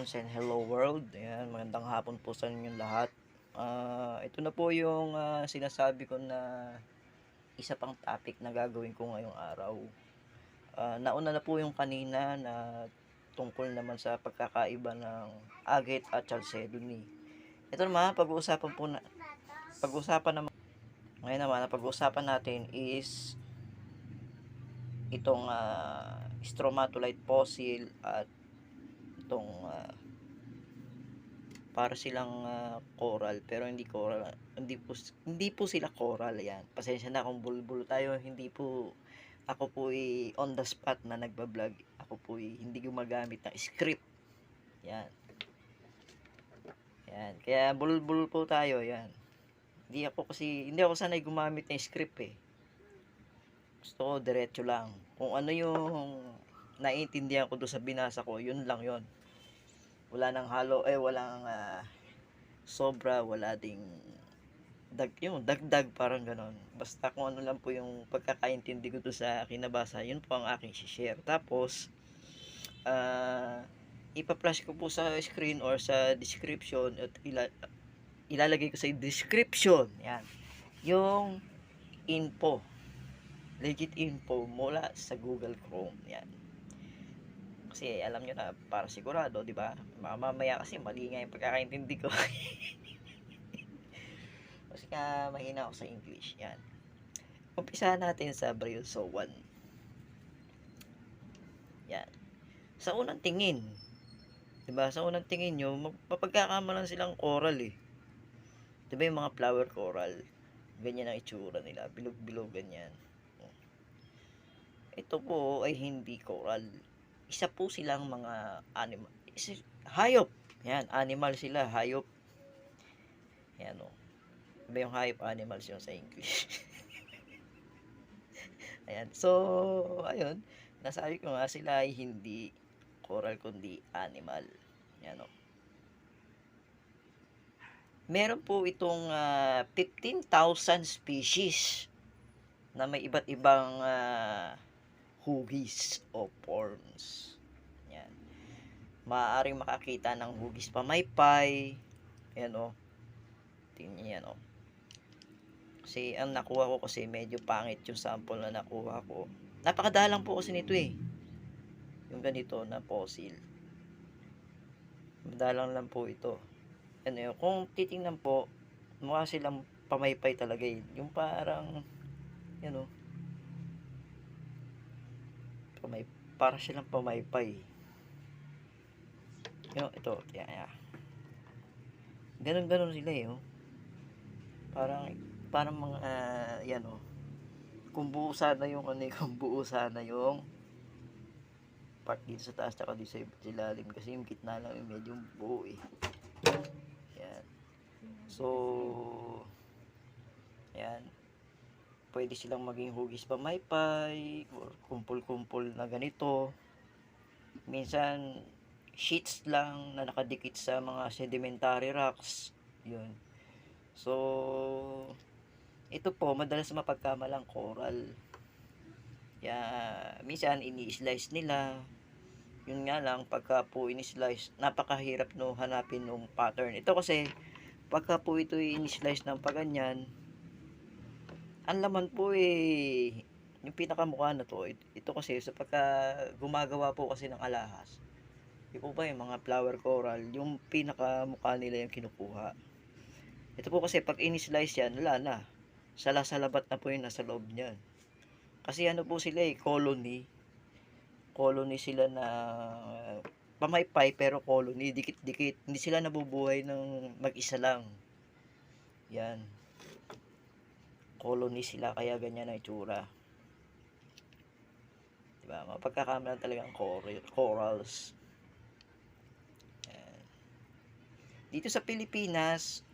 ones and hello world. Ayan, magandang hapon po sa inyong lahat. Ah, ito na po yung ah, sinasabi ko na isa pang topic na gagawin ko ngayong araw. Ah, nauna na po yung kanina na tungkol naman sa pagkakaiba ng agate at chalcedony. Ito naman, pag-uusapan po na pag-uusapan naman ngayon naman, pag-uusapan natin is itong ah, stromatolite fossil at itong ah, para silang ah, coral pero hindi coral hindi po hindi po sila coral yan pasensya na kung bulbul tayo hindi po ako po ay on the spot na nagba-vlog ako po ay hindi gumagamit ng script. Yan yan kaya bulbul po tayo yan hindi ako kasi hindi ako sanay gumamit ng script eh. Gusto ko diretso lang. Kung ano yung naiintindihan ko doon sa binasa ko yun lang yun wala nang halo eh walang ah, sobra wala ding dag yung dagdag parang ganon basta kung ano lang po yung pagkakaintindi ko doon sa kinabasa yun po ang aking share. Tapos ah ipa-flash ko po sa screen or sa description at ila, ilalagay ko sa description. Yan. Yung info. Legit info mula sa Google Chrome. Yan kasi alam nyo na para sigurado di ba? Mamaya kasi mali nga yung pagkakaintindi ko. Kasi ka mahina ako sa English yan. Umpisa natin sa Brioso 1 yan. Sa unang tingin di ba? Sa unang tingin nyo mapagkakamalan silang coral eh. Di ba yung mga flower coral? Ganyan ang itsura nila. Bilog-bilog ganyan. Ito po ay hindi coral isa po silang mga animal is- hayop. Yan animal sila hayop. Yan o iba yung hayop animals yun sa English. Ayan so ayun. Nasabi ko nga sila ay hindi coral kundi animal. Yan o meron po itong ah, 15,000 species na may iba't ibang ah, hugis o forms. Yan. Maaaring makakita ng hugis pamaypay. Yan o. Tingnan niyo yan o. Kasi ang nakuha ko kasi medyo pangit yung sample na nakuha ko. Napakadalang po kasi nito eh. Yung ganito na fossil. Madalang lang po ito. Ano yun, kung titingnan po, mukha silang pamaypay talaga eh. Yung parang, yan o, pamay para silang pamaypay. Yun ito yeah, yeah. ganun ganun sila eh oh. parang parang mga uh, yan oh. Kung buo sana yung ano eh, kung buo sana yung part dito sa taas tsaka dito sa ilalim kasi yung gitna lang yung medyo buo eh. Yan. So yan pwede silang maging hugis pamaypay or kumpul-kumpul na ganito. Minsan sheets lang na nakadikit sa mga sedimentary rocks. Yun. So ito po madalas mapagkamalang coral. Ya minsan ini-slice nila. Yun nga lang pagka po ini-slice napakahirap no hanapin nung pattern. Ito kasi pagka po ito ini-slice ng paganyan ang laman po eh yung pinakamukha na to ito, ito kasi sa pagka gumagawa po kasi ng alahas yung po ba yung mga flower coral yung pinakamukha nila yung kinukuha. Ito po kasi pag in-slice yan wala na. Salasalabat na po yung nasa loob niyan. Kasi ano po sila eh colony. Colony sila na pamaypay pero colony dikit-dikit. Hindi sila nabubuhay ng mag-isa lang. Yan colony sila kaya ganyan ang itsura. Diba? Mapagkakamalan talagang coral, corals. Ayan. Dito sa Pilipinas,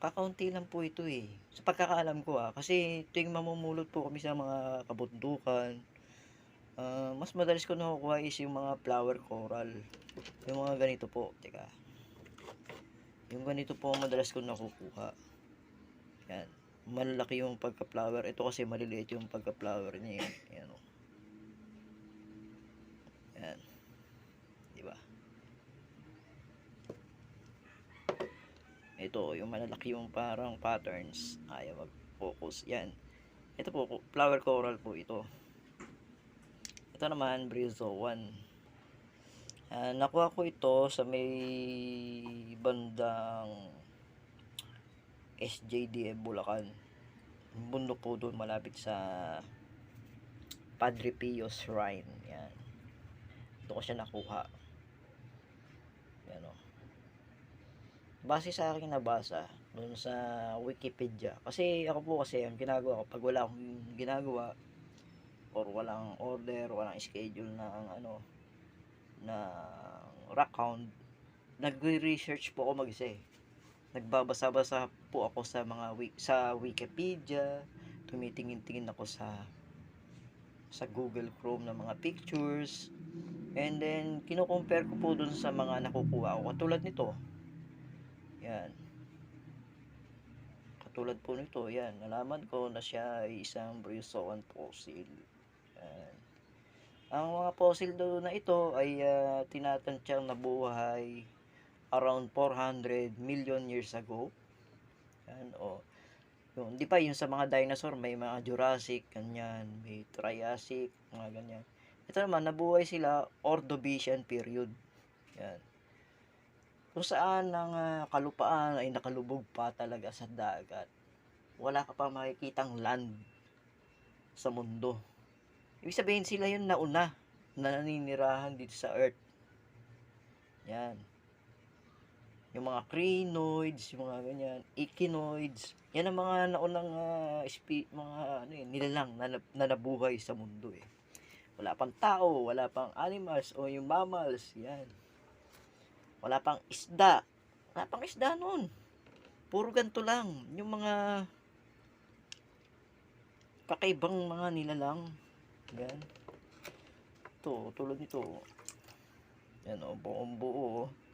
kakaunti lang po ito eh. Sa pagkakaalam ko ah. Kasi tuwing mamumulot po kami sa mga kabundukan, uh, mas madalas ko nakukuha is yung mga flower coral. Yung mga ganito po. Teka. Yung ganito po madalas ko nakukuha malaki yung pagka-flower. Ito kasi maliliit yung pagka-flower niya. Yan, o. Yan. Diba? Ito, yung malalaki yung parang patterns. Ayaw mag-focus. Yan. Ito po, flower coral po ito. Ito naman, Brizo 1. Uh, ah, nakuha ko ito sa may bandang SJDM Bulacan. Bundok po doon malapit sa Padre Pio Shrine. Yan. Doon ko siya nakuha. Yan o. Base sa aking nabasa, doon sa Wikipedia. Kasi ako po kasi, ang ginagawa ko, pag wala akong ginagawa, or walang order, walang schedule ng ano, na rock hound, nagre-research po ako mag-isa eh. Nagbabasa-basa po ako sa mga sa Wikipedia, tumitingin-tingin ako sa sa Google Chrome ng mga pictures, and then kino-compare ko po dun sa mga nakukuha ko. Katulad nito. Yan. Katulad po nito, yan. Nalaman ko na siya ay isang Bryozoan fossil. Yan. Ang mga fossil daw na ito ay uh, tinatansyang nabuhay around 400 million years ago. Yan, o. Yung, di ba, yung sa mga dinosaur, may mga Jurassic, ganyan, may Triassic, mga ganyan. Ito naman, nabuhay sila Ordovician period. Yan. Kung saan ang ah, kalupaan ay nakalubog pa talaga sa dagat. Wala ka pa makikitang land sa mundo. Ibig sabihin sila yung nauna na naninirahan dito sa Earth. Yan. Yung mga crinoids, yung mga ganyan, echinoids. Yan ang mga naunang ah, spe- mga ano yun, nilalang na, na nabuhay sa mundo eh. Wala pang tao, wala pang animals o yung mammals, yan. Wala pang isda. Wala pang isda noon. Puro ganito lang. Yung mga kakaibang mga nilalang. Yan. Ito, tulad nito. Yan o, buong buo. oh.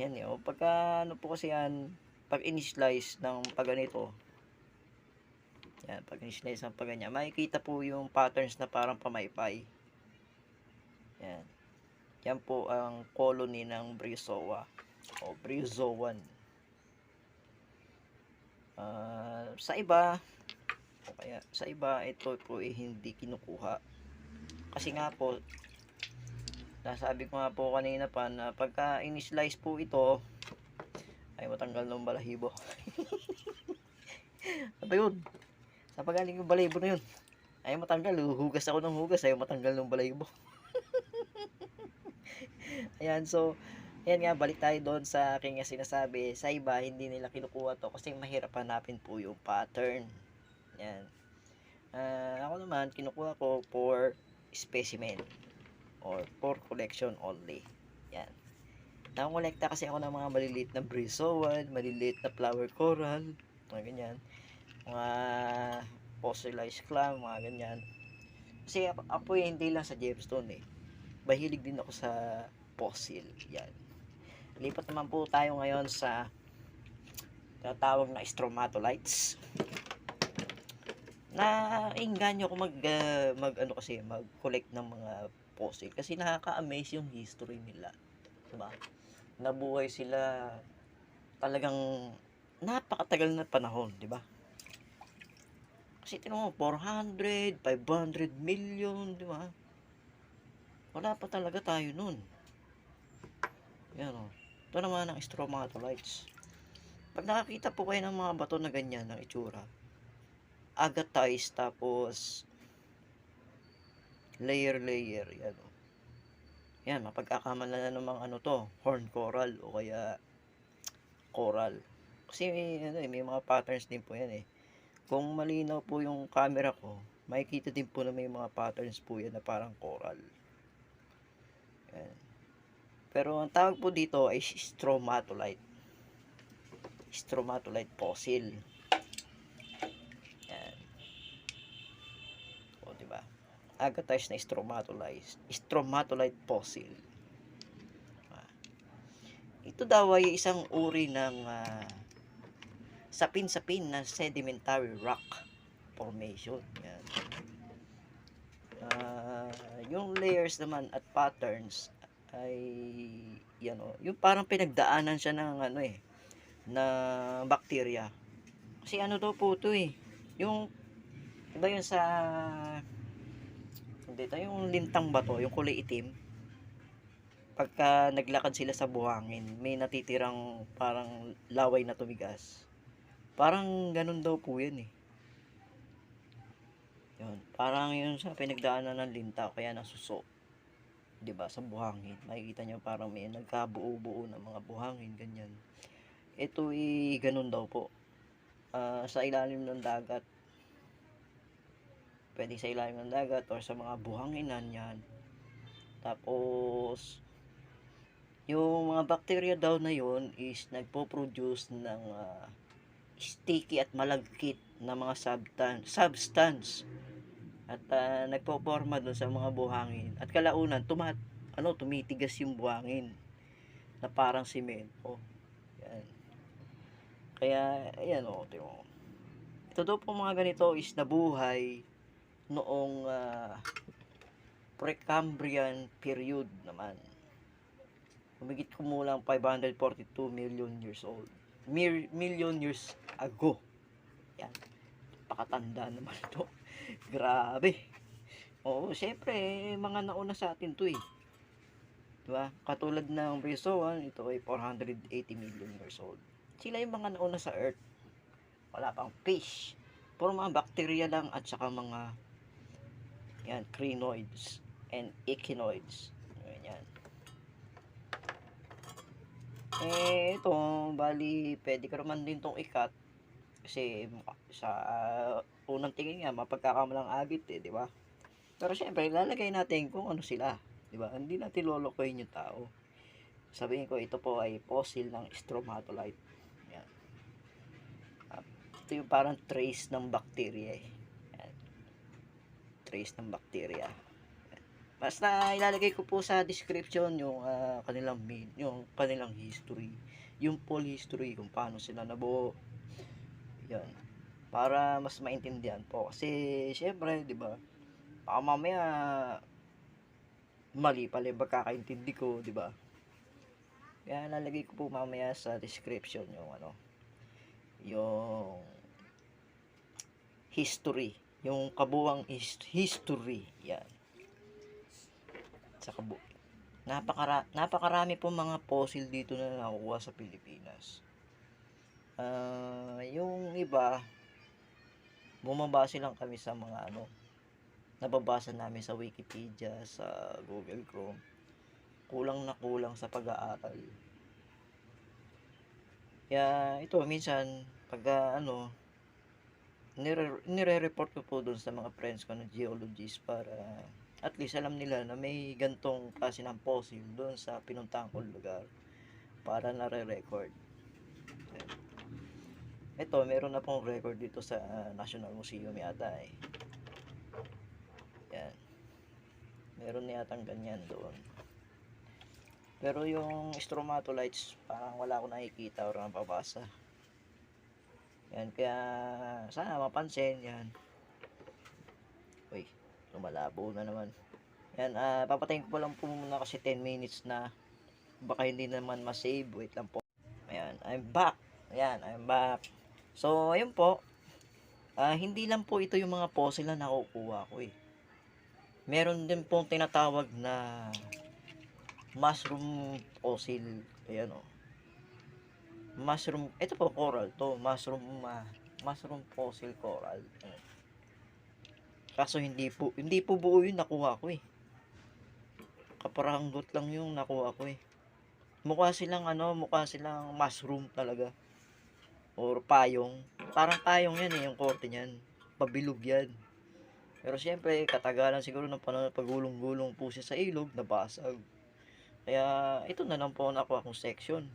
Yan yun. Pagka ano po kasi yan, pag in-slice ng pag ganito, yan, pag in-slice ng pag makikita po yung patterns na parang pamaypay. Yan. Yan po ang colony ng Bryozoa o Bryozoan. Ah, sa iba, o kaya sa iba, ito po eh, hindi kinukuha. Kasi nga po, nasabi ko nga po kanina pa na pagka in-slice po ito, ay matanggal ng balahibo. ano yun? Sa pagaling yung balahibo na yun. Ay matanggal, hugas ako ng hugas, ay matanggal ng balahibo. Ayan, so, yan nga, balik tayo doon sa aking sinasabi. Sa iba, hindi nila kinukuha to kasi mahirap hanapin po yung pattern. Yan. Ah, ako naman, kinukuha ko for specimen or for collection only. Yan. Nangolekta kasi ako ng mga maliliit na bryozoan, maliliit na flower coral, mga ganyan. Mga fossilized clam, mga ganyan. Kasi ako, eh, hindi lang sa gemstone eh. Mahilig din ako sa fossil. Yan. Lipat naman po tayo ngayon sa tatawag na stromatolites. Na inganyo ko mag ah, mag ano kasi mag-collect ng mga fossil kasi nakaka-amaze yung history nila. Diba? Nabuhay sila talagang napakatagal na panahon, di ba? Kasi tinong mo, 400, 500 million, di ba? Wala pa talaga tayo nun. Yan o. Ito naman ang stromatolites. Pag nakakita po kayo ng mga bato na ganyan ng itsura, agatized tapos layer layer yan o. Yan, mapagkakamalan na ng mga ano to, horn coral o kaya coral. Kasi may, ano, eh, may mga patterns din po yan eh. Kung malinaw po yung camera ko, makikita din po na may mga patterns po yan na parang coral. Yan. Pero ang tawag po dito ay stromatolite. Stromatolite fossil. Yan. O, di ba? Agatized na stromatolite. Stromatolite fossil. Ah. Ito daw ay isang uri ng ah, sapin-sapin na sedimentary rock formation. Yan. Ah, yung layers naman at patterns ay yan o, yung parang pinagdaanan siya ng ano eh, na bacteria. Kasi ano daw po to eh, yung, iba yun sa, hindi ito, yung lintang bato, yung kulay itim, pagka naglakad sila sa buhangin, may natitirang parang laway na tumigas. Parang ganun daw po yan eh. Yun, parang yun sa pinagdaanan ng linta, kaya nasuso. ba sa buhangin. Makikita niyo parang may nagkabuo-buo ng mga buhangin, ganyan. Ito ay ganun daw po. Ah, sa ilalim ng dagat. Pwede sa ilalim ng dagat or sa mga buhanginan yan. Tapos, yung mga bacteria daw na yun is nagpo-produce ng ah, sticky at malagkit na mga substance, at ah, nagpoporma doon sa mga buhangin at kalaunan tumat ano tumitigas yung buhangin na parang simento yan kaya ayan o tingnan mo. ito daw po mga ganito is nabuhay noong ah, Precambrian period naman humigit kumulang 542 million years old Mir- million years ago yan pakatanda naman ito Grabe. Oo, syempre, mga nauna sa atin to eh. Diba? Katulad ng Brizoan, ito ay 480 million years old. Sila yung mga nauna sa Earth. Wala pang fish. Puro mga bacteria lang at saka mga yan, crinoids and echinoids. Yan. Eh, ito, bali, pwede ka naman din tong ikat kasi sa uh, unang tingin nga mapagkakamalang agit eh, di ba? Pero syempre, lalagay natin kung ano sila, di ba? Hindi natin lolokohin yung tao. Sabihin ko, ito po ay fossil ng stromatolite. Yan. Uh, ito yung parang trace ng bacteria eh. Trace ng bacteria. Basta ilalagay ko po sa description yung uh, kanilang yung kanilang history, yung full history kung paano sila nabuo. Yan para mas maintindihan po. Kasi syempre di ba baka mamaya mali pala yung pagkakaintindi ko di ba? Kaya lalagay ko po mamaya sa description yung ano yung history yung kabuwang his- history yan. Sa kabu napakara napakarami po mga fossil dito na nakukuha sa Pilipinas. Ah yung iba bumabase lang kami sa mga ano nababasa namin sa Wikipedia sa Google Chrome. Kulang na kulang sa pag-aaral. Kaya ito minsan pag uh, ano nire- nire-report ko po doon sa mga friends ko na geologists para at least alam nila na may gantong klase ng fossil doon sa pinuntahan kong lugar para nare-record ito, meron na pong record dito sa uh, National Museum yata eh. Yan. Meron na yatang ganyan doon. Pero yung stromatolites, parang wala ko nakikita or nababasa. Yan, kaya sana mapansin yan. Uy, lumalabo na naman. Yan, uh, papatayin ko lang po muna kasi 10 minutes na baka hindi naman ma-save. Wait lang po. Ayan, I'm back. Ayan, I'm back. So, ayun po. Uh, hindi lang po ito yung mga fossil na nakukuha ko eh. Meron din pong tinatawag na mushroom fossil. Ayan o. Oh. Mushroom, ito po coral to. Mushroom, uh, mushroom fossil coral. Kaso hindi po, hindi po buo yung nakuha ko eh. Kaparanggot lang yung nakuha ko eh. Mukha silang ano, mukha silang mushroom talaga or payong. Parang payong yan eh, yung korte niyan. Pabilog yan. Pero siyempre, katagalan siguro ng panahon pagulong-gulong po siya sa ilog, nabasag. Kaya, ito na lang po ang nakuha kong section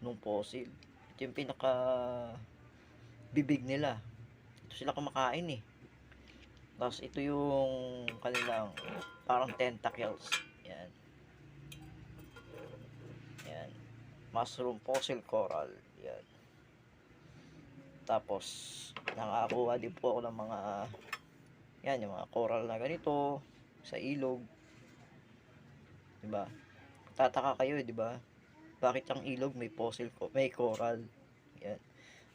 nung fossil. Ito yung pinaka bibig nila. Ito sila kumakain eh. Tapos ito yung kanilang parang tentacles. Yan. Yan. Mushroom fossil coral. Yan. Tapos, nakakuha din po ako ng mga, yan, yung mga coral na ganito, sa ilog. 'di ba? Tataka kayo, 'di ba? Bakit ang ilog may fossil ko, may coral? Yan.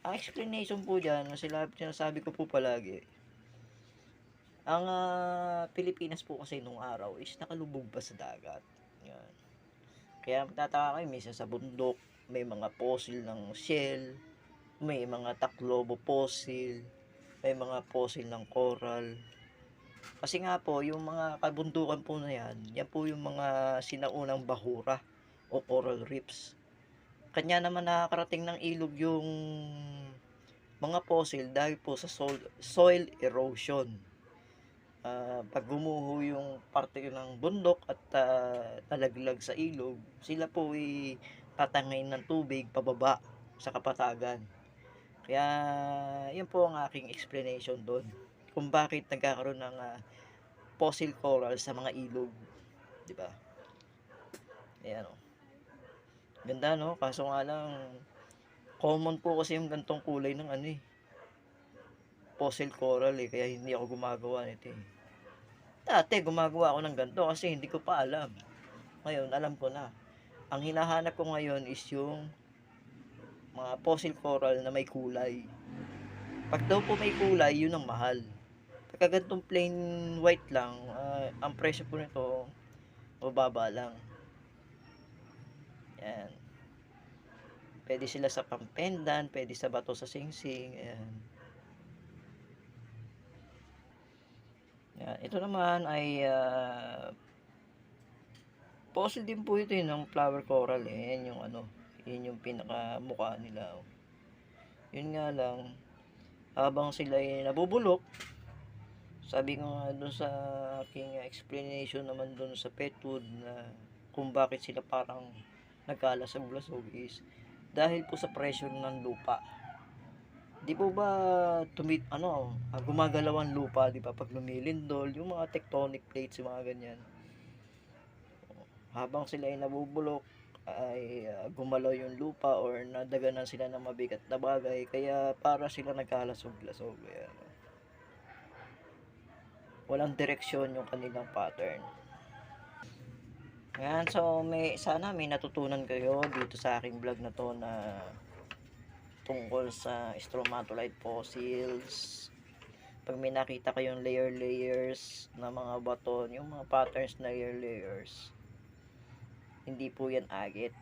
Ang explanation po diyan, na sila sinasabi ko po palagi, ang ah, Pilipinas po kasi nung araw is nakalubog pa sa dagat. Yan. Kaya magtataka kayo, minsan sa bundok, may mga fossil ng shell, may mga taklobo fossil, may mga fossil ng coral. Kasi nga po, yung mga kabundukan po na yan, yan po yung mga sinaunang bahura o coral reefs. Kanya naman nakakarating ng ilog yung mga fossil dahil po sa soil, soil erosion. Ah, pag gumuho yung parte ng bundok at ah, nalaglag sa ilog, sila po ay tatangayin ng tubig pababa sa kapatagan. Kaya, yun po ang aking explanation doon. Kung bakit nagkakaroon ng ah, fossil coral sa mga ilog. Di ba? Ayan o. Ganda no? Kaso nga lang, common po kasi yung gantong kulay ng ano eh. Fossil coral eh. Kaya hindi ako gumagawa nito eh. Dati gumagawa ako ng ganito kasi hindi ko pa alam. Ngayon, alam ko na. Ang hinahanap ko ngayon is yung mga fossil coral na may kulay. Pag daw po may kulay, yun ang mahal. Pagka ganitong plain white lang, ah, ang presyo po nito, mababa lang. Yan. Pwede sila sa pampendan, pwede sa bato sa singsing. Ayan. Yan. Ito naman ay ah, fossil din po ito eh, ng flower coral. Eh. Yan yung ano, yun yung pinaka mukha nila. oh. Yun nga lang, habang sila ay nabubulok, sabi ko nga doon sa aking explanation naman doon sa pet food na kung bakit sila parang nagkalasag-lasog is dahil po sa pressure ng lupa. Di po ba tumit ano, ah, gumagalaw ang lupa, di ba? Pag lumilindol, yung mga tectonic plates, yung mga ganyan. Habang sila ay nabubulok, ay ah, gumalaw yung lupa or nadaganan sila ng mabigat na bagay, kaya para sila nagkalasog-lasog. Walang direksyon yung kanilang pattern. Ayan, so may sana may natutunan kayo dito sa aking vlog na to na tungkol sa stromatolite fossils. Pag may nakita kayong layer layers na mga bato, yung mga patterns na layer layers, hindi po yan agit.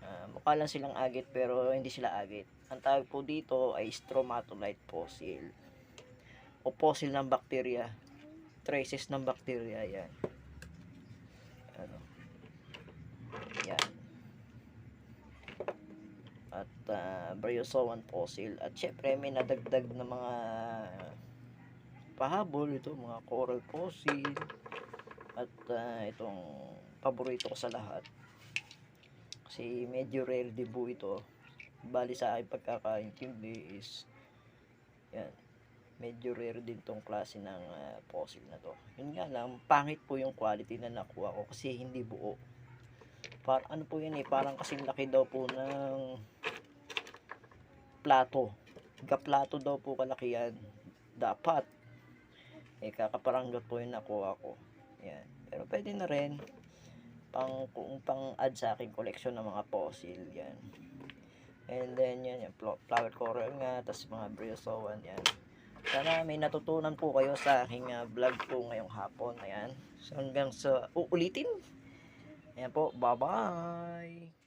Ah, mukha lang silang agit pero hindi sila agit. Ang tawag po dito ay stromatolite fossil o fossil ng bacteria. Traces ng bacteria yan. Ano? Yan. At uh, bryozoan fossil. At syempre may nadagdag na mga pahabol ito, mga coral fossil. At ah, itong paborito ko sa lahat. Kasi medyo rare po ito. Bali sa akin pagkakaintindi is yan medyo rare din tong klase ng ah, fossil na to. Yun nga lang, pangit po yung quality na nakuha ko kasi hindi buo. Par ano po yun eh, parang kasing laki daw po ng plato. Gaplato daw po kalaki yan. Dapat. Eh, kakaparanggot po yung nakuha ko. Yan. Pero pwede na rin pang kung pang add sa aking collection ng mga fossil yan. And then yan, yung flo- flower coral nga, tapos mga bryozoan yan. Sana may natutunan po kayo sa aking ah, vlog po ngayong hapon. Ayan. So hanggang sa uulitin. Ayan po. Bye-bye.